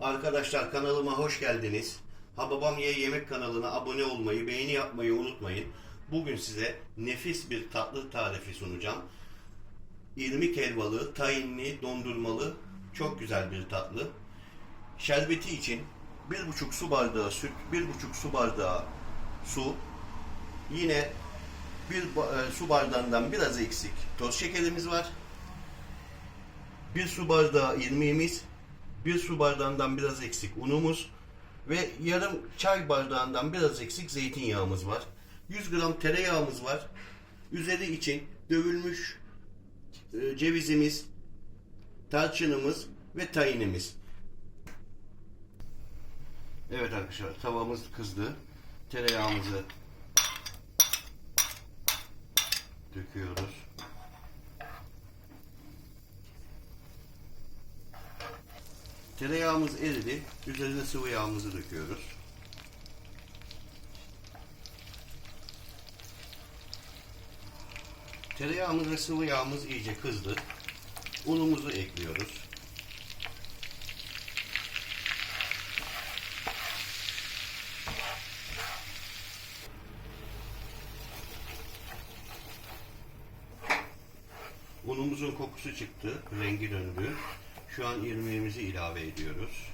Arkadaşlar kanalıma hoş geldiniz. Hababam Ye Yemek kanalına abone olmayı, beğeni yapmayı unutmayın. Bugün size nefis bir tatlı tarifi sunacağım. İrmik helvalı, tayinli, dondurmalı çok güzel bir tatlı. Şerbeti için 1,5 su bardağı süt, 1,5 su bardağı su, yine bir e, su bardağından biraz eksik toz şekerimiz var. Bir su bardağı irmiğimiz, bir su bardağından biraz eksik unumuz ve yarım çay bardağından biraz eksik zeytinyağımız var. 100 gram tereyağımız var. Üzeri için dövülmüş e, cevizimiz, tarçınımız ve tayinimiz. Evet arkadaşlar tavamız kızdı. Tereyağımızı döküyoruz. Tereyağımız eridi. Üzerine sıvı yağımızı döküyoruz. Tereyağımız ve sıvı yağımız iyice kızdı. Unumuzu ekliyoruz. Unumuzun kokusu çıktı, rengi döndü. Şu an irmiğimizi ilave ediyoruz.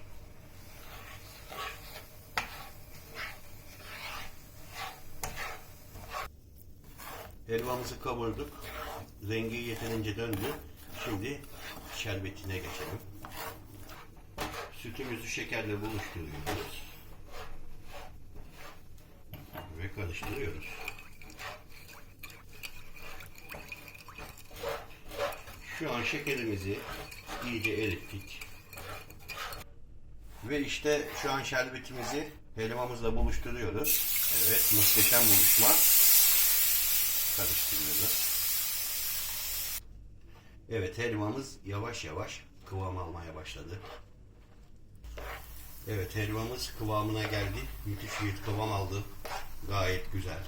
Helvamızı kavurduk. Rengi yeterince döndü. Şimdi şerbetine geçelim. Sütümüzü şekerle buluşturuyoruz. Ve karıştırıyoruz. Şu an şekerimizi iyice erittik. Ve işte şu an şerbetimizi helvamızla buluşturuyoruz. Evet muhteşem buluşma. Karıştırıyoruz. Evet helvamız yavaş yavaş kıvam almaya başladı. Evet helvamız kıvamına geldi. Müthiş bir kıvam aldı. Gayet güzel.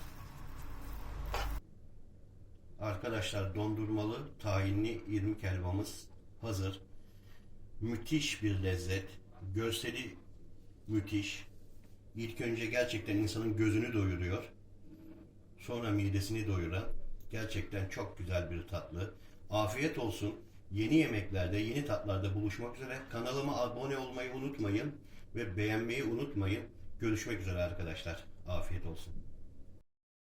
Arkadaşlar dondurmalı tahinli irmik helvamız hazır. Müthiş bir lezzet. Görseli müthiş. İlk önce gerçekten insanın gözünü doyuruyor. Sonra midesini doyuran gerçekten çok güzel bir tatlı. Afiyet olsun. Yeni yemeklerde, yeni tatlarda buluşmak üzere. Kanalıma abone olmayı unutmayın ve beğenmeyi unutmayın. Görüşmek üzere arkadaşlar. Afiyet olsun.